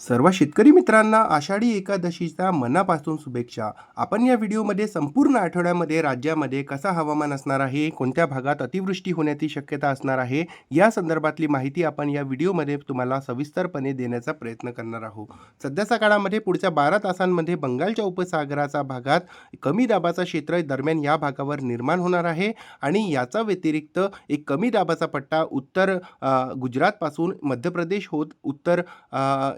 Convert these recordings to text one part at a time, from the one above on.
सर्व शेतकरी मित्रांना आषाढी एकादशीच्या मनापासून शुभेच्छा. आपण या व्हिडिओमध्ये संपूर्ण आठवड्यामध्ये राज्यामध्ये कसा हवामान असणार आहे कोणत्या भागात अतिवृष्टी होण्याची शक्यता असणार आहे या संदर्भातली माहिती आपण या व्हिडिओमध्ये तुम्हाला सविस्तरपणे देण्याचा प्रयत्न करणार आहोत. सध्याच्या काळामध्ये पुढच्या बारा तासांमध्ये बंगालच्या उपसागराचा भागात कमी दाबाचा क्षेत्र दरम्यान या भागावर निर्माण होणार आहे आणि याचा व्यतिरिक्त एक कमी दाबाचा पट्टा उत्तर गुजरातपासून मध्य प्रदेश होत उत्तर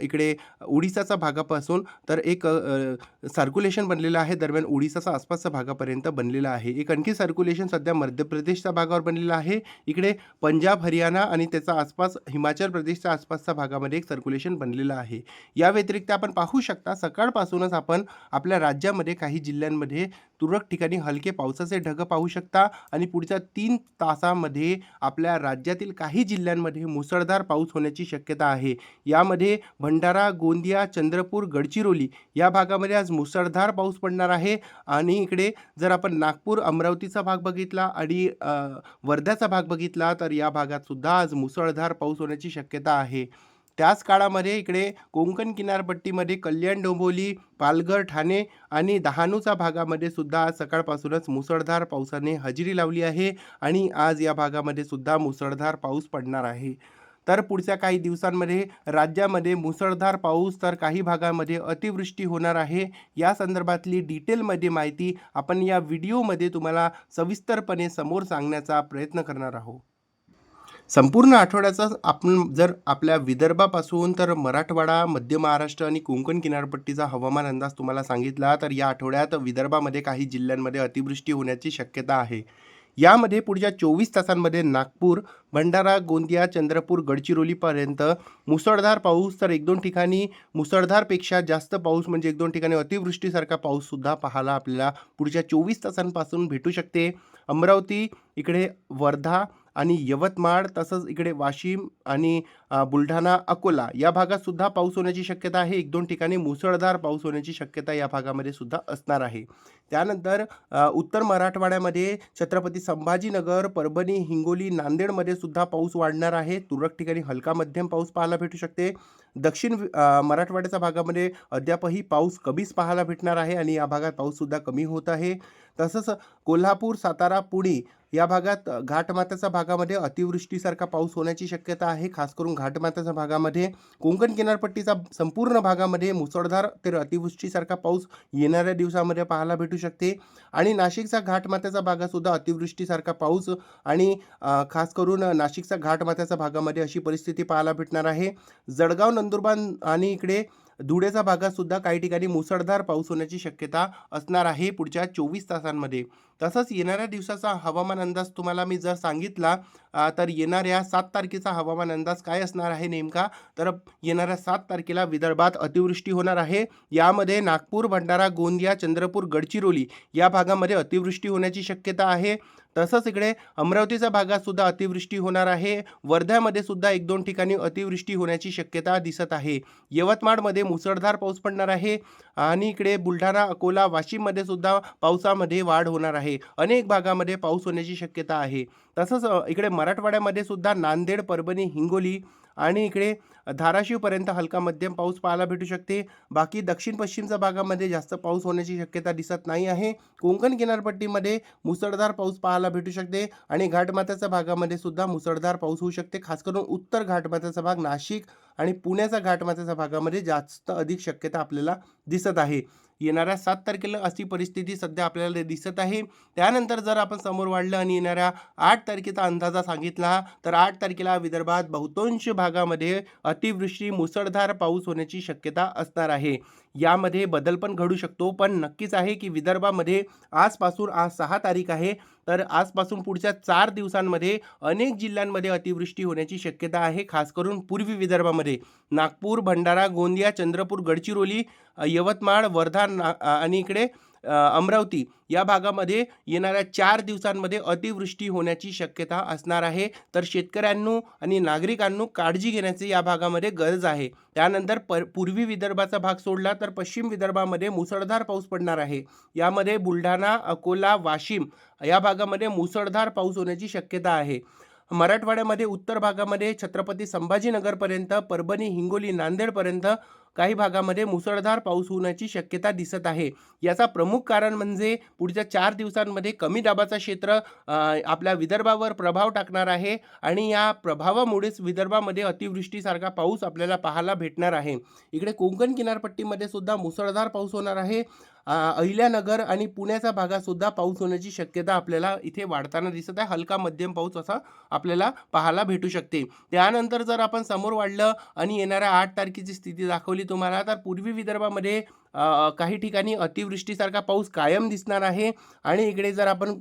इकडे इकडे ओडिसाचा भागापासून तर एक सर्क्युलेशन बनलेलं आहे दरम्यान ओडिसाचा आसपासच्या भागापर्यंत बनलेलं आहे. एक आणखी सर्क्युलेशन सध्या मध्य प्रदेशच्या भागावर बनलेलं आहे. इकडे पंजाब हरियाणा आणि त्याचा आसपास हिमाचल प्रदेशच्या आसपासच्या भागामध्ये एक सर्क्युलेशन बनलेलं आहे. या व्यतिरिक्त आपण पाहू शकता सकाळपासूनच आपण आपल्या राज्यामध्ये काही जिल्ह्यांमध्ये तुरळक ठिकाणी हलके पावसाचे ढग पाहू शकता आणि पुढच्या तीन तासामध्ये आपल्या राज्यातील काही जिल्ह्यांमध्ये मुसळधार पाऊस होण्याची शक्यता आहे. यामध्ये भंडारा गोंदिया चंद्रपूर गडचिरोली या भागामध्ये आज मुसळधार पाऊस पडणार आहे. आणि इकडे जर आपण नागपूर अमरावतीचा भाग बघितला आणि वर्ध्याचा भाग बघितला तर या भागात सुद्धा आज मुसळधार पाऊस होण्याची शक्यता आहे. त्याच काळामध्ये इकडे कोंकण किनारपट्टीमध्ये कल्याण डोंबोली पालघर ठाणे आणि डहाणूचा भागामध्ये सुद्धा आज सकाळपासूनच मुसळधार पावसाने हजेरी लावली आहे. आणि आज या भागामध्ये सुद्धा मुसळधार पाऊस पडणार आहे. तर पुढच्या काही दिवसांमध्ये राज्यामध्ये मुसळधार पाऊस तर काही भागामध्ये अतिवृष्टी होणार आहे. या संदर्भातली डिटेलमध्ये माहिती आपण या व्हिडिओमध्ये तुम्हाला सविस्तरपणे समोर सांगण्याचा प्रयत्न करणार आहोत. संपूर्ण आठवड्याचा आपण जर आपल्या विदर्भापासून तर मराठवाडा मध्य महाराष्ट्र आणि कोकण किनारपट्टीचा हवामान अंदाज तुम्हाला सांगितला तर या आठवड्यात विदर्भामध्ये काही जिल्ह्यांमध्ये अतिवृष्टी होण्याची शक्यता आहे. यामध्ये पुढच्या चोवीस तासांमध्ये नागपूर भंडारा गोंदिया चंद्रपूर गडचिरोलीपर्यंत मुसळधार पाऊस तर एक दोन ठिकाणी मुसळधारपेक्षा जास्त पाऊस म्हणजे एक दोन ठिकाणी अतिवृष्टीसारखा पाऊससुद्धा पाहायला आपल्याला पुढच्या चोवीस तासांपासून भेटू शकते. अमरावती इकडे वर्धा आणि यवतमाळ तसंच इकडे वाशिम आणि बुलढाणा अकोला या भागात सुद्धा पाऊस होण्याची शक्यता आहे. एक दोन ठिकाणी मुसळधार पाऊस होण्याची शक्यता या भागामध्ये सुद्धा असणार आहे. त्यानंतर उत्तर मराठवाड्यामध्ये छत्रपती संभाजीनगर परभणी हिंगोली नांदेडमध्ये सुद्धा पाऊस वाढणार आहे. तुरळक ठिकाणी हलका मध्यम पाऊस पाहायला भेटू शकते. दक्षिण मराठवाड्याच्या भागामध्ये अद्यापही पाऊस कमीच पाहायला भेटणार आहे आणि या भागात पाऊससुद्धा कमी होत आहे. तसंच कोल्हापूर सातारा पुणे या भागात अ, घाटमाथ्याच्या भागामध्ये अतिवृष्टीसारखा पाऊस होण्याची शक्यता आहे. खास करून घाटमाथ्याच्या भागामध्ये कोकण किनारपट्टीचा संपूर्ण भागामध्ये मुसळधार तर अतिवृष्टीसारखा पाऊस येणाऱ्या दिवसामध्ये पाहायला भेटू शकते. आणि नाशिकचा घाटमाथ्याचा भागातसुद्धा अतिवृष्टीसारखा पाऊस आणि खास करून नाशिकचा घाटमाथ्याच्या भागामध्ये अशी परिस्थिती पाहायला भेटणार आहे. जळगाव नंदुरबार आणि इकडे धुळेचा भागातसुद्धा काही ठिकाणी मुसळधार पाऊस होण्याची शक्यता असणार आहे पुढच्या चोवीस तासांमध्ये. तसंच येणाऱ्या दिवसाचा हवामान अंदाज तुम्हाला मी जर सांगितला तर येणाऱ्या सात तारखेचा हवामान अंदाज काय असणार आहे नेमका? तर येणाऱ्या सात तारखेला विदर्भात अतिवृष्टी होणार आहे. यामध्ये नागपूर भंडारा गोंदिया चंद्रपूर गडचिरोली या भागामध्ये अतिवृष्टी होण्याची शक्यता आहे. तसंच इकडे अमरावतीच्या भागातसुद्धा अतिवृष्टी होणार आहे. वर्ध्यामध्ये सुद्धा एक दोन ठिकाणी अतिवृष्टी होण्याची शक्यता दिसत आहे. यवतमाळमध्ये मुसळधार पाऊस पडणार आहे. आणि इकडे बुलढाणा अकोला वाशिममध्ये सुद्धा पावसामध्ये वाढ होणार आहे. अनेक भागामध्ये पाऊस होण्याची शक्यता आहे. तसंच इकडे मराठवाड्यामध्ये सुद्धा नांदेड परभणी हिंगोली आणि इकडे धाराशिवपर्यंत हलका मध्यम पाऊस पाहायला भेटू शकते. बाकी दक्षिण पश्चिमच्या भागामध्ये जास्त पाऊस होण्याची शक्यता दिसत नाही आहे. कोकण किनारपट्टीमध्ये मुसळधार पाऊस पाहायला भेटू शकते आणि घाटमाथ्याच्या भागामध्ये सुद्धा मुसळधार पाऊस होऊ शकते. खास करून उत्तर घाटमाथ्याचा भाग नाशिक आणि पुण्याच्या घाटमाथ्याच्या भागामध्ये जास्त अधिक शक्यता आपल्याला दिसत आहे. येणाऱ्या सात तारखेला अशी परिस्थिती सध्या आपल्याला दिसत आहे. त्यानंतर जर आपण समोर वाढलं आणि येणाऱ्या आठ तारखेचा अंदाजा सांगितला तर आठ तारखेला विदर्भात बहुतांश भागामध्ये अतिवृष्टी मुसळधार पाऊस होण्याची शक्यता असणार आहे. यामध्ये बदल पण घडू शकतो. पण नक्कीच आहे की विदर्भामध्ये आजपासून आज सहा तारीख आहे तर आजपासून पुढच्या चार दिवसांमध्ये अनेक जिल्ह्यांमध्ये अतिवृष्टी होण्याची शक्यता आहे. खास करून पूर्वी विदर्भामध्ये नागपूर भंडारा गोंदिया चंद्रपूर गडचिरोली यवतमाळ वर्धा ना आणि इकडे अमरावती या भागामध्ये येणाऱ्या चार दिवसांमध्ये अतिवृष्टी होण्याची शक्यता असणार आहे. तर शेतकऱ्यांनो आणि नागरिकांनो काळजी घेण्याची या भागामध्ये गरज आहे. त्यानंतर पर पूर्वी विदर्भाचा भाग सोडला तर पश्चिम विदर्भामध्ये मुसळधार पाऊस पडणार आहे. यामध्ये बुलढाणा अकोला वाशिम या भागामध्ये मुसळधार पाऊस होण्याची शक्यता आहे. मराठवाड्यामध्ये उत्तर भागामध्ये छत्रपती संभाजीनगरपर्यंत परभणी हिंगोली नांदेडपर्यंत काही भागामध्ये मुसळधार पाऊस होण्याची शक्यता दिसत आहे. याचा प्रमुख कारण म्हणजे पुढच्या चार दिवसांमध्ये कमी दाबाचा क्षेत्र आपल्या विदर्भावर प्रभाव टाकणार आहे आणि या प्रभावामुळेच विदर्भामध्ये अतिवृष्टीसारखा पाऊस आपल्याला पाहायला भेटणार आहे. इकडे कोकण किनारपट्टीमध्ये सुद्धा मुसळधार पाऊस होणार आहे. अहिल्यानगर आणि पुण्याच्या भागातसुद्धा पाऊस होण्याची शक्यता आपल्याला इथे वाढताना दिसत आहे. हलका मध्यम पाऊस असा आपल्याला पाहायला भेटू शकते. त्यानंतर जर आपण समोर वाढलं आणि येणाऱ्या आठ तारखेची स्थिती दाखवली तुम्हाला तर पूर्वी विदर्भामध्ये काही ठिकाणी अतिवृष्टीसारखा पाऊस कायम दिसणार आहे. आणि इकडे जर आपण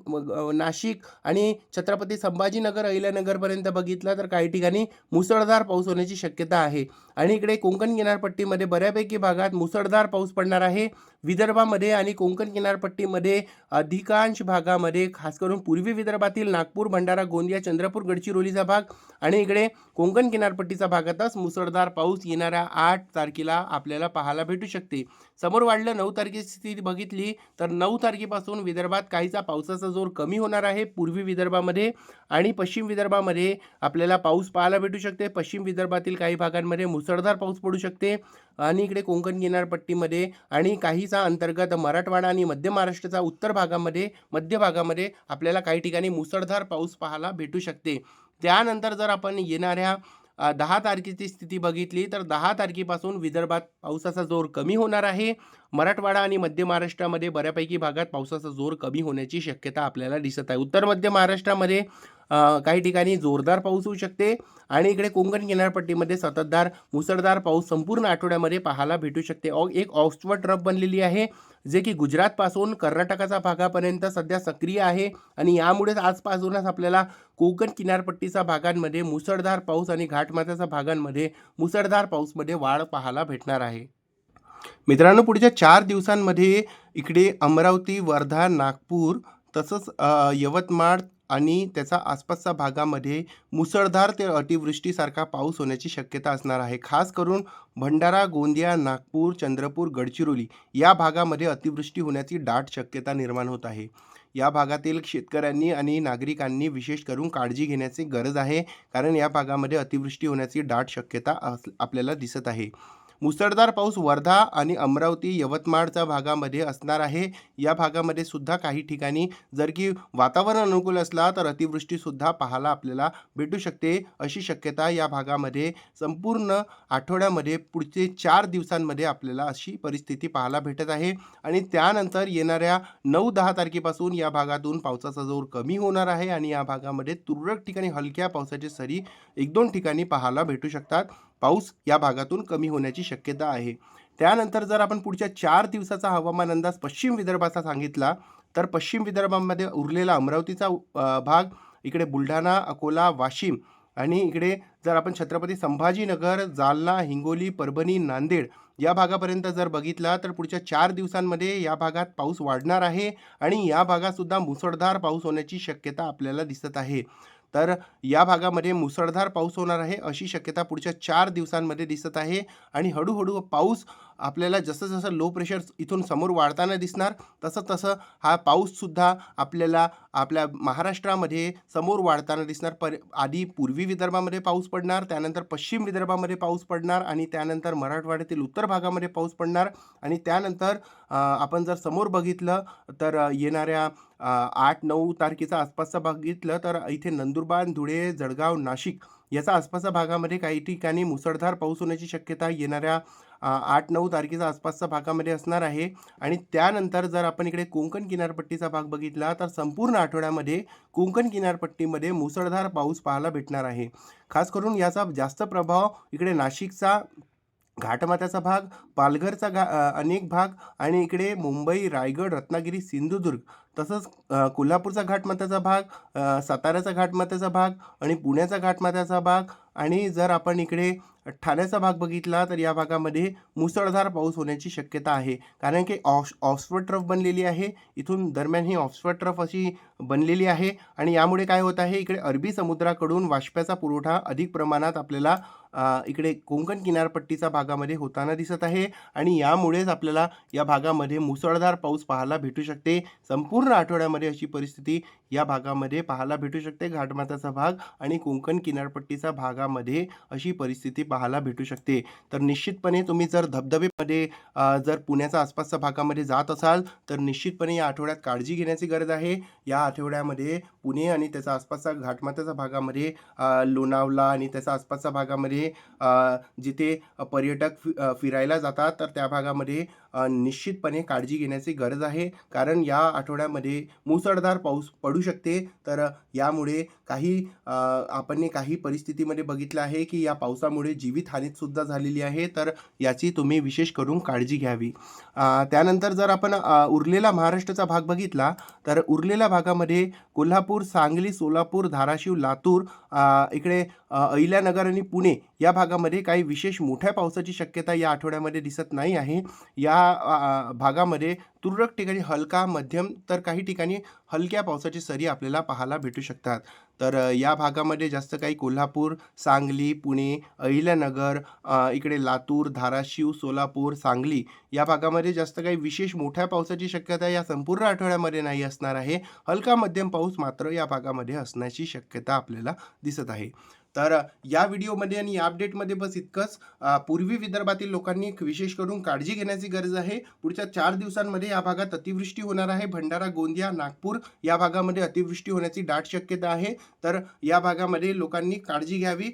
नाशिक आणि छत्रपती संभाजीनगर अहिल्यानगरपर्यंत बघितलं तर काही ठिकाणी मुसळधार पाऊस होण्याची शक्यता आहे. आणि इकडे कोकण किनारपट्टीमध्ये बऱ्यापैकी भागात मुसळधार पाऊस पडणार आहे. विदर्भामध्ये आणि कोकण किनारपट्टीमध्ये अधिकांश भागामध्ये खास करून पूर्वी विदर्भातील नागपूर भंडारा गोंदिया चंद्रपूर गडचिरोलीचा भाग आणि इकडे कोकण किनारपट्टीचा भागातच मुसळधार पाऊस येणाऱ्या आठ तारखेला आपल्याला पाहायला भेटू शकते. समोर वाढलं नऊ तारखेची स्थिती बघितली तर नऊ तारखेपासून विदर्भात काहीसा पावसाचा जोर कमी होणार आहे. पूर्वी विदर्भामध्ये आणि पश्चिम विदर्भामध्ये आपल्याला पाऊस पाहायला भेटू शकते. पश्चिम विदर्भातील काही भागांमध्ये मुसळधार पाऊस पडू शकते. आणि इकडे कोकण किनारपट्टीमध्ये आणि काहीसा अंतर्गत मराठवाडा आणि मध्य महाराष्ट्राचा उत्तर भागामध्ये मध्य भागामध्ये आपल्याला काही ठिकाणी मुसळधार पाऊस पाहायला भेटू शकते. त्यानंतर जर आपण येणाऱ्या दहा तारखेची स्थिती बघितली तर दहा तारखेपासून विदर्भात पावसाचा जोर कमी होणार आहे. मराठवाडा आणि मध्य महाराष्ट्रामध्ये बऱ्यापैकी भागात पावसाचा जोर कमी होण्याची शक्यता आपल्याला दिसत आहे. उत्तर मध्य महाराष्ट्रामध्ये काही ठिकाणी जोरदार पाऊस होऊ शकते आणि इकडे कोकण किनारपट्टीमध्ये सततधार मुसळधार पाऊस संपूर्ण आठवड्यामध्ये पाहायला भेटू शकते. ऑ- एक ऑक्सफर्ड ट्रफ बनलेली आहे जे की गुजरातपासून कर्नाटकाच्या भागापर्यंत सध्या सक्रिय आहे आणि यामुळेच आजपासूनच आपल्याला कोकण किनारपट्टीच्या भागांमध्ये मुसळधार पाऊस आणि घाटमाथ्याच्या भागांमध्ये मुसळधार पाऊसमध्ये वाढ पाहायला भेटणार आहे. मित्रांनो पुढच्या चार दिवसांमध्ये इकडे अमरावती वर्धा नागपूर तसंच यवतमाळ आणि त्याचा आसपासच्या भागामध्ये मुसळधार ते अतिवृष्टीसारखा पाऊस होण्याची शक्यता असणार आहे. खास करून भंडारा गोंदिया नागपूर चंद्रपूर गडचिरोली या भागामध्ये अतिवृष्टी होण्याची दाट शक्यता निर्माण होत आहे. या भागातील शेतकऱ्यांनी आणि नागरिकांनी विशेष करून काळजी घेण्याची गरज आहे कारण या भागामध्ये अतिवृष्टी होण्याची दाट शक्यता अस- आपल्याला दिसत आहे. मुसळधार पाऊस वर्धा आणि अमरावती यवतमाळच्या भागामध्ये असणार आहे. या भागामध्ये सुद्धा काही ठिकाणी जर की वातावरण अनुकूल असला तर अतिवृष्टीसुद्धा पाहायला आपल्याला भेटू शकते. अशी शक्यता या भागामध्ये संपूर्ण आठवड्यामध्ये पुढचे चार दिवसांमध्ये आपल्याला अशी परिस्थिती पाहायला भेटत आहे. आणि त्यानंतर येणाऱ्या नऊ दहा तारखेपासून या भागातून पावसाचा जोर कमी होणार आहे आणि या भागामध्ये तुरळक ठिकाणी हलक्या पावसाची सरी एक दोन ठिकाणी पाहायला भेटू शकतात. पाऊस या भागातून कमी होण्याची शक्यता आहे. त्यानंतर जर आपण पुढच्या चार दिवसाचा हवामान अंदाज पश्चिम विदर्भाचा सांगितला तर पश्चिम विदर्भामध्ये उरलेला अमरावतीचा भाग इकडे बुलढाणा अकोला वाशिम आणि इकडे जर आपण छत्रपती संभाजीनगर जालना हिंगोली परभणी नांदेड या भागापर्यंत जर बघितला तर पुढच्या चार दिवसांमध्ये या भागात पाऊस वाढणार आहे आणि या भागातसुद्धा मुसळधार पाऊस होण्याची शक्यता आपल्याला दिसत आहे. तर या भागामध्ये मुसळधार पाऊस होणार आहे. अशी शक्यता पुढच्या चार दिवसांमध्ये दिसत आहे. आणि हळूहळू पाऊस आपल्याला जसं जसं लो प्रेशर इथून समोर वाढताना दिसणार तसं तसं हा पाऊससुद्धा आपल्याला आपल्या महाराष्ट्रामध्ये समोर वाढताना दिसणार. पर आधी पूर्वी विदर्भामध्ये पाऊस पडणार त्यानंतर पश्चिम विदर्भामध्ये पाऊस पडणार आणि त्यानंतर मराठवाड्यातील उत्तर भागामध्ये पाऊस पडणार आणि त्यानंतर आपण जर समोर बघितलं तर येणाऱ्या आठ नऊ तारखेचा आसपासचा बघितलं तर इथे नंदुरबार धुळे जळगाव नाशिक याचा आसपासच्या भागामध्ये काही ठिकाणी मुसळधार पाऊस होण्याची शक्यता येणाऱ्या आठ नऊ तारखेचा आसपासच्या भागामध्ये असणार आहे. आणि त्यानंतर जर आपण इकडे कोकण किनारपट्टीचा भाग बघितला तर संपूर्ण आठवड्यामध्ये कोकण किनारपट्टीमध्ये मुसळधार पाऊस पाहायला भेटणार आहे. खास करून याचा जास्त प्रभाव इकडे नाशिकचा घाटमाथ्याचा भाग पालघरचा घा अनेक भाग आणि इकडे मुंबई रायगड रत्नागिरी सिंधुदुर्ग तसंच कोल्हापूरचा घाटमाथ्याचा भाग साताऱ्याचा घाटमाथ्याचा भाग आणि पुण्याचा घाटमाथ्याचा भाग आणि जर आपण इकडे ठाण्याचा भाग बघितला तर या भागामध्ये मुसळधार पाऊस होण्याची शक्यता आहे. कारण की ऑक्स ऑक्सफर्ड ट्रफ बनलेली आहे. इथून दरम्यान ही ऑक्सफर्ड ट्रफ अशी बनलेली आहे आणि यामुळे काय होत आहे इकडे अरबी समुद्राकडून वाष्प्याचा पुरवठा अधिक प्रमाणात आपल्याला इकडे कोंकण किनारपट्टीच्या भागामध्ये होताना दिसत आहे आणि यामुळेच आपल्याला या भागामध्ये मुसळधार पाऊस पाहायला भेटू शकते. संपूर्ण आठवड्यामध्ये अशी परिस्थिती या भागामध्ये पाहायला भेटू शकते. घाटमाताचा भाग आणि कोकण किनारपट्टीचा भागामध्ये अशी परिस्थिती पाहायला भेटू शकते. तर निश्चितपणे तुम्ही जर धबधबेमध्ये जर पुण्याच्या आसपासच्या भागामध्ये जात असाल तर निश्चितपणे या आठवड्यात काळजी घेण्याची गरज आहे. या आठवड्यामध्ये पुणे आणि त्याचा आसपासच्या घाटमाथ्याच्या भागामध्ये लोणावला आणि त्याचा आसपासच्या भागामध्ये जिथे पर्यटक फि फिरायला जातात तर त्या भागामध्ये निश्चितपणे काळजी घेण्याची गरज आहे. कारण या आठवड्यामध्ये मुसळधार पाऊस पडू शकते. तर यामुळे काही आपण काही परिस्थितीमध्ये बघितलं आहे की या पावसामुळे जीवितहानीसुद्धा झालेली आहे. तर याची तुम्ही विशेष करून काळजी घ्यावी. त्यानंतर जर आपण उरलेला महाराष्ट्राचा भाग बघितला तर उरलेल्या भागामध्ये कोल्हापूर सांगली सोलापूर धाराशिव लातूर इकडे अहिल्यानगर आणि पुणे या भागामध्ये काही विशेष मोठ्या पावसाची शक्यता या आठवड्यामध्ये दिसत नाही आहे. या भागामध्ये तुरळक ठिकाणी हलका मध्यम तर काही ठिकाणी हलक्या पावसाची सरी आपल्याला पाहायला भेटू शकतात. तर या भागामध्ये जास्त काही कोल्हापूर सांगली पुणे अहिल्यानगर इकडे लातूर धाराशिव सोलापूर सांगली या भागामध्ये जास्त काही विशेष मोठ्या पावसाची शक्यता या संपूर्ण आठवड्यामध्ये नाही असणार आहे. हलका मध्यम पाऊस मात्र या भागामध्ये असण्याची शक्यता आपल्याला दिसत आहे. तर या व्हिडिओमध्ये आणि या अपडेटमध्ये बस इतकंच. पूर्वी विदर्भातील लोकांनी विशेष करून काळजी घेण्याची गरज आहे. पुढच्या चार दिवसांमध्ये या भागात अतिवृष्टी होणार आहे. भंडारा गोंदिया नागपूर या भागामध्ये अतिवृष्टी होण्याची दाट शक्यता आहे. तर या भागामध्ये लोकांनी काळजी घ्यावी.